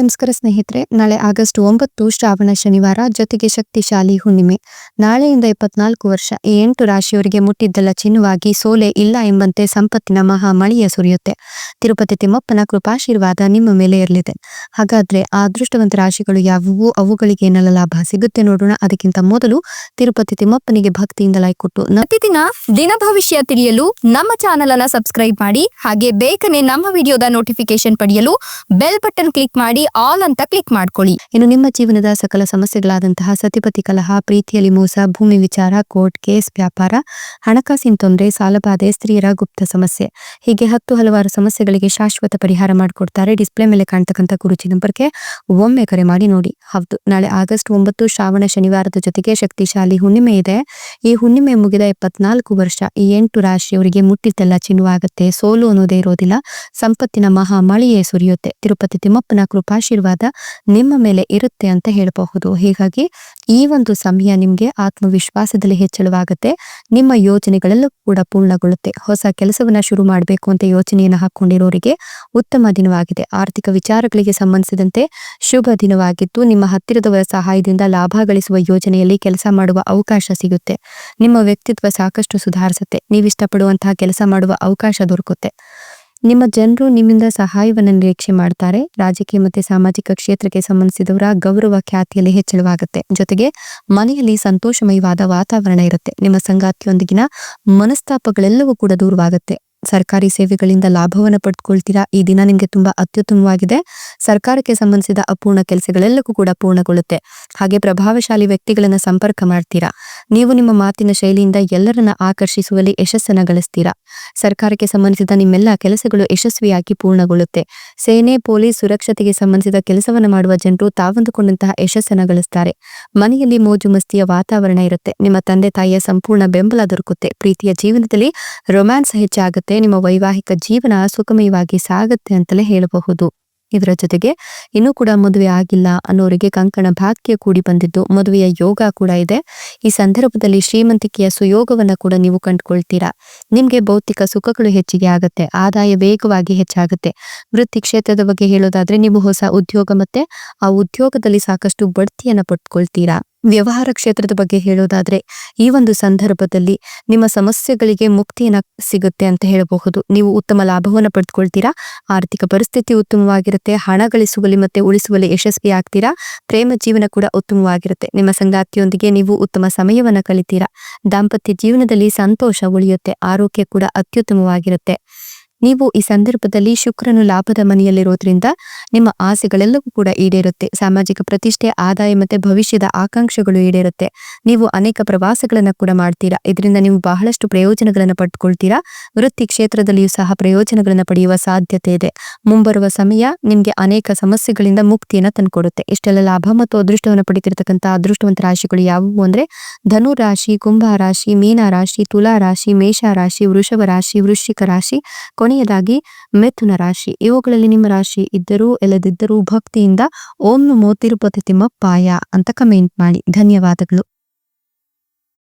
ನಮಸ್ಕಾರ ಸ್ನೇಹಿತರೆ. ನಾಳೆ ಆಗಸ್ಟ್ ಒಂಬತ್ತು ಶ್ರಾವಣ ಶನಿವಾರ ಜೊತೆಗೆ ಶಕ್ತಿಶಾಲಿ ಹುಣ್ಣಿಮೆ. ನಾಳೆಯಿಂದ ಇಪ್ಪತ್ನಾಲ್ಕು ವರ್ಷ. ಈ ಎಂಟು ರಾಶಿಯವರಿಗೆ ಮುಟ್ಟಿದ್ದಲ್ಲ ಚಿನ್ನವಾಗಿ ಸೋಲೆ ಇಲ್ಲ ಎಂಬಂತೆ ಸಂಪತ್ತಿನ ಮಹಾ ಮಳೆಯ ಸುರಿಯುತ್ತೆ. ತಿರುಪತಿ ತಿಮ್ಮಪ್ಪನ ಕೃಪಾಶೀರ್ವಾದ ನಿಮ್ಮ ಮೇಲೆ ಇರಲಿದೆ ಹಾಗಾದ್ರೆ ಆ ಅದೃಷ್ಟವಂತ ರಾಶಿಗಳು ಯಾವುವು? ಅವುಗಳಿಗೆ ಏನೆಲ್ಲ ಲಾಭ ಸಿಗುತ್ತೆ ನೋಡೋಣ. ಅದಕ್ಕಿಂತ ಮೊದಲು ತಿರುಪತಿ ತಿಮ್ಮಪ್ಪನಿಗೆ ಭಕ್ತಿಯಿಂದ ಲೈಕ್ ಕೊಟ್ಟು. ಪ್ರತಿದಿನ ದಿನ ಭವಿಷ್ಯ ತಿಳಿಯಲು ನಮ್ಮ ಚಾನೆಲ್ ಅನ್ನ ಸಬ್ಸ್ಕ್ರೈಬ್ ಮಾಡಿ. ಹಾಗೆ ಬೇಗನೆ ನಮ್ಮ ವಿಡಿಯೋದ ನೋಟಿಫಿಕೇಶನ್ ಪಡೆಯಲು ಬೆಲ್ ಬಟನ್ ಕ್ಲಿಕ್ ಮಾಡಿ. ಆಲ್ ಅಂತ ಕ್ಲಿಕ್ ಮಾಡ್ಕೊಳ್ಳಿ. ಇನ್ನು ನಿಮ್ಮ ಜೀವನದ ಸಕಲ ಸಮಸ್ಯೆಗಳಾದಂತಹ ಸತಿಪತಿ ಕಲಹ ಪ್ರೀತಿಯಲ್ಲಿ ಮೋಸ ಭೂಮಿ ವಿಚಾರ, ಕೋರ್ಟ್ ಕೇಸ್, ವ್ಯಾಪಾರ, ಹಣಕಾಸಿನ ತೊಂದರೆ ಸಾಲಬಾಧೆ ಸ್ತ್ರೀಯರ ಗುಪ್ತ ಸಮಸ್ಯೆ. ಹೀಗೆ ಹತ್ತು ಹಲವಾರು ಸಮಸ್ಯೆಗಳಿಗೆ ಶಾಶ್ವತ ಪರಿಹಾರ ಮಾಡಿಕೊಡ್ತಾರೆ ಡಿಸ್ಪ್ಲೇ ಮೇಲೆ ಕಾಣ್ತಕ್ಕಂಥ ಕುರುಚಿ ನಂಬರ್ಗೆ ಒಮ್ಮೆ ಕರೆ ಮಾಡಿ ನೋಡಿ. ಹೌದು, ನಾಳೆ ಆಗಸ್ಟ್ ಒಂಬತ್ತು ಶ್ರಾವಣ ಶನಿವಾರದ ಜೊತೆಗೆ ಶಕ್ತಿಶಾಲಿ ಹುಣ್ಣಿಮೆ ಇದೆ. ಈ ಹುಣ್ಣಿಮೆ ಮುಗಿದ ಇಪ್ಪತ್ನಾಲ್ಕು ವರ್ಷ ಈ ಎಂಟು ರಾಶಿಯವರಿಗೆ ಮುಟ್ಟಿದ್ದೆಲ್ಲ ಚಿನ್ನುವಾಗುತ್ತೆ. ಸೋಲು ಅನ್ನೋದೇ ಇರೋದಿಲ್ಲ. ಸಂಪತ್ತಿನ ಮಹಾ ಮಳೆಯೇ ಸುರಿಯುತ್ತೆ. ತಿರುಪತಿ ತಿಮ್ಮಪ್ಪನ ಕೃಪಾಶೀರ್ವಾದ ನಿಮ್ಮ ಮೇಲೆ ಇರುತ್ತೆ ಅಂತ ಹೇಳಬಹುದು. ಹೀಗಾಗಿ ಈ ಒಂದು ಸಮಯ ನಿಮ್ಗೆ ಆತ್ಮವಿಶ್ವಾಸದಲ್ಲಿ ಹೆಚ್ಚಳವಾಗುತ್ತೆ. ನಿಮ್ಮ ಯೋಜನೆಗಳಲ್ಲೂ ಕೂಡ ಪೂರ್ಣಗೊಳ್ಳುತ್ತೆ. ಹೊಸ ಕೆಲಸವನ್ನ ಶುರು ಮಾಡಬೇಕು ಅಂತ ಯೋಚನೆಯನ್ನು ಹಾಕೊಂಡಿರೋರಿಗೆ ಉತ್ತಮ ದಿನವಾಗಿದೆ. ಆರ್ಥಿಕ ವಿಚಾರಗಳಿಗೆ ಸಂಬಂಧಿಸಿದಂತೆ ಶುಭ ದಿನವಾಗಿದ್ದು, ನಿಮ್ಮ ಹತ್ತಿರದವರ ಸಹಾಯದಿಂದ ಲಾಭ ಗಳಿಸುವ ಯೋಜನೆಯಲ್ಲಿ ಕೆಲಸ ಮಾಡುವ ಅವಕಾಶ ಸಿಗುತ್ತೆ. ನಿಮ್ಮ ವ್ಯಕ್ತಿತ್ವ ಸಾಕಷ್ಟು ಸುಧಾರಿಸುತ್ತೆ. ನೀವಿಷ್ಟಪಡುವಂತಹ ಕೆಲಸ ಮಾಡುವ ಅವಕಾಶ ದೊರಕುತ್ತೆ. ನಿಮ್ಮ ಜನರು ನಿಮ್ಮಿಂದ ಸಹಾಯವನ್ನು ನಿರೀಕ್ಷೆ ಮಾಡ್ತಾರೆ. ರಾಜಕೀಯ ಮತ್ತೆ ಸಾಮಾಜಿಕ ಕ್ಷೇತ್ರಕ್ಕೆ ಸಂಬಂಧಿಸಿದವರ ಗೌರವ ಖ್ಯಾತಿಯಲ್ಲಿ ಹೆಚ್ಚಳವಾಗುತ್ತೆ. ಜೊತೆಗೆ ಮನೆಯಲ್ಲಿ ಸಂತೋಷಮಯವಾದ ವಾತಾವರಣ ಇರುತ್ತೆ. ನಿಮ್ಮ ಸಂಗಾತಿಯೊಂದಿಗಿನ ಮನಸ್ತಾಪಗಳೆಲ್ಲವೂ ಕೂಡ ದೂರವಾಗುತ್ತೆ. ಸರ್ಕಾರಿ ಸೇವೆಗಳಿಂದ ಲಾಭವನ್ನು ಪಡೆದುಕೊಳ್ತೀರಾ ಈ ದಿನ ನಿಮಗೆ ತುಂಬಾ ಅತ್ಯುತ್ತಮವಾಗಿದೆ. ಸರ್ಕಾರಕ್ಕೆ ಸಂಬಂಧಿಸಿದ ಅಪೂರ್ಣ ಕೆಲಸಗಳೆಲ್ಲಕ್ಕೂ ಕೂಡ ಪೂರ್ಣಗೊಳ್ಳುತ್ತೆ. ಹಾಗೆ ಪ್ರಭಾವಶಾಲಿ ವ್ಯಕ್ತಿಗಳನ್ನ ಸಂಪರ್ಕ ಮಾಡ್ತೀರಾ? ನೀವು ನಿಮ್ಮ ಮಾತಿನ ಶೈಲಿಯಿಂದ ಎಲ್ಲರನ್ನ ಆಕರ್ಷಿಸುವಲ್ಲಿ ಯಶಸ್ಸನ್ನ ಗಳಿಸ್ತೀರಾ? ಸರ್ಕಾರಕ್ಕೆ ಸಂಬಂಧಿಸಿದ ನಿಮ್ಮೆಲ್ಲ ಕೆಲಸಗಳು ಯಶಸ್ವಿಯಾಗಿ ಪೂರ್ಣಗೊಳ್ಳುತ್ತೆ. ಸೇನೆ, ಪೊಲೀಸ್ ಸುರಕ್ಷತೆಗೆ ಸಂಬಂಧಿಸಿದ ಕೆಲಸವನ್ನ ಮಾಡುವ ಜನರು ತಾವಂದುಕೊಂಡಂತಹ ಯಶಸ್ಸನ್ನ ಗಳಿಸ್ತಾರೆ. ಮನೆಯಲ್ಲಿ ಮೋಜು ಮಸ್ತಿಯ ವಾತಾವರಣ ಇರುತ್ತೆ. ನಿಮ್ಮ ತಂದೆ ತಾಯಿಯ ಸಂಪೂರ್ಣ ಬೆಂಬಲ ದೊರಕುತ್ತೆ. ಪ್ರೀತಿಯ ಜೀವನದಲ್ಲಿ ರೊಮ್ಯಾನ್ಸ್ ಹೆಚ್ಚಾಗುತ್ತೆ. ನಿಮ್ಮ ವೈವಾಹಿಕ ಜೀವನ ಸುಖಮಯವಾಗಿ ಸಾಗುತ್ತೆ ಅಂತಲೇ ಹೇಳಬಹುದು. ಇದರ ಜೊತೆಗೆ ಇನ್ನೂ ಕೂಡ ಮದುವೆ ಆಗಿಲ್ಲ ಅನ್ನೋರಿಗೆ ಕಂಕಣ ಭಾಗ್ಯ ಕೂಡಿ ಬಂದಿದ್ದು ಮದುವೆಯ ಯೋಗ ಕೂಡ ಇದೆ. ಈ ಸಂದರ್ಭದಲ್ಲಿ ಶ್ರೀಮಂತಿಕೆಯ ಸುಯೋಗವನ್ನ ಕೂಡ ನೀವು ಕಂಡುಕೊಳ್ತೀರಾ. ನಿಮ್ಗೆ ಭೌತಿಕ ಸುಖಗಳು ಹೆಚ್ಚಿಗೆ ಆಗುತ್ತೆ, ಆದಾಯ ವೇಗವಾಗಿ ಹೆಚ್ಚಾಗುತ್ತೆ. ವೃತ್ತಿ ಕ್ಷೇತ್ರದ ಬಗ್ಗೆ ಹೇಳೋದಾದ್ರೆ ನೀವು ಹೊಸ ಉದ್ಯೋಗ ಮತ್ತೆ ಆ ಉದ್ಯೋಗದಲ್ಲಿ ಸಾಕಷ್ಟು ಬಡ್ತಿಯನ್ನ ಪಡ್ಕೊಳ್ತೀರಾ ವ್ಯವಹಾರ ಕ್ಷೇತ್ರದ ಬಗ್ಗೆ ಹೇಳೋದಾದ್ರೆ, ಈ ಒಂದು ಸಂದರ್ಭದಲ್ಲಿ ನಿಮ್ಮ ಸಮಸ್ಯೆಗಳಿಗೆ ಮುಕ್ತಿಯನ್ನ ಸಿಗುತ್ತೆ ಅಂತ ಹೇಳಬಹುದು. ನೀವು ಉತ್ತಮ ಲಾಭವನ್ನು ಪಡೆದುಕೊಳ್ತೀರಾ ಆರ್ಥಿಕ ಪರಿಸ್ಥಿತಿ ಉತ್ತಮವಾಗಿರುತ್ತೆ, ಹಣ ಗಳಿಸುವಲ್ಲಿ ಮತ್ತೆ ಉಳಿಸುವಲ್ಲಿ ಯಶಸ್ವಿ ಆಗ್ತೀರಾ, ಪ್ರೇಮ ಜೀವನ ಕೂಡ ಉತ್ತಮವಾಗಿರುತ್ತೆ. ನಿಮ್ಮ ಸಂಗಾತಿಯೊಂದಿಗೆ ನೀವು ಉತ್ತಮ ಸಮಯವನ್ನ ಕಲಿತೀರಾ, ದಾಂಪತ್ಯ ಜೀವನದಲ್ಲಿ ಸಂತೋಷ ಉಳಿಯುತ್ತೆ, ಆರೋಗ್ಯ ಕೂಡ ಅತ್ಯುತ್ತಮವಾಗಿರುತ್ತೆ. ನೀವು ಈ ಸಂದರ್ಭದಲ್ಲಿ ಶುಕ್ರನು ಲಾಭದ ಮನೆಯಲ್ಲಿರೋದ್ರಿಂದ ನಿಮ್ಮ ಆಸೆಗಳೆಲ್ಲವೂ ಕೂಡ ಈಡೇರುತ್ತೆ. ಸಾಮಾಜಿಕ ಪ್ರತಿಷ್ಠೆ, ಆದಾಯ ಮತ್ತೆ ಭವಿಷ್ಯದ ಆಕಾಂಕ್ಷೆಗಳು ಈಡೇರುತ್ತೆ. ನೀವು ಅನೇಕ ಪ್ರವಾಸಗಳನ್ನ ಕೂಡ ಮಾಡ್ತೀರಾ. ಇದರಿಂದ ನೀವು ಬಹಳಷ್ಟು ಪ್ರಯೋಜನಗಳನ್ನ ಪಡ್ಕೊಳ್ತೀರಾ. ವೃತ್ತಿ ಕ್ಷೇತ್ರದಲ್ಲಿಯೂ ಸಹ ಪ್ರಯೋಜನಗಳನ್ನ ಪಡೆಯುವ ಸಾಧ್ಯತೆ ಇದೆ. ಮುಂಬರುವ ಸಮಯ ನಿಮ್ಗೆ ಅನೇಕ ಸಮಸ್ಯೆಗಳಿಂದ ಮುಕ್ತಿಯನ್ನ ತಂದುಕೊಡುತ್ತೆ. ಇಷ್ಟೆಲ್ಲ ಲಾಭ ಮತ್ತು ಅದೃಷ್ಟವನ್ನು ಪಡಿತಿರ್ತಕ್ಕಂತಹ ಅದೃಷ್ಟವಂತ ರಾಶಿಗಳು ಯಾವುವು ಅಂದ್ರೆ ಧನು ರಾಶಿ, ಕುಂಭ ರಾಶಿ, ಮೀನ ರಾಶಿ, ತುಲಾ ರಾಶಿ, ಮೇಷ ರಾಶಿ, ವೃಷಭ ರಾಶಿ, ವೃಶ್ಚಿಕ ರಾಶಿ ಕೊನೆಯದಾಗಿ ಮಿಥುನ ರಾಶಿ. ಇವುಗಳಲ್ಲಿ ನಿಮ್ಮ ರಾಶಿ ಇದ್ದರೂ ಇಲ್ಲದಿದ್ದರೂ ಭಕ್ತಿಯಿಂದ ಓಂ ನಮೋ ತಿರುಪತಿ ತಿಮ್ಮಪ್ಪಾಯ ಅಂತ ಕಮೆಂಟ್ ಮಾಡಿ. ಧನ್ಯವಾದಗಳು.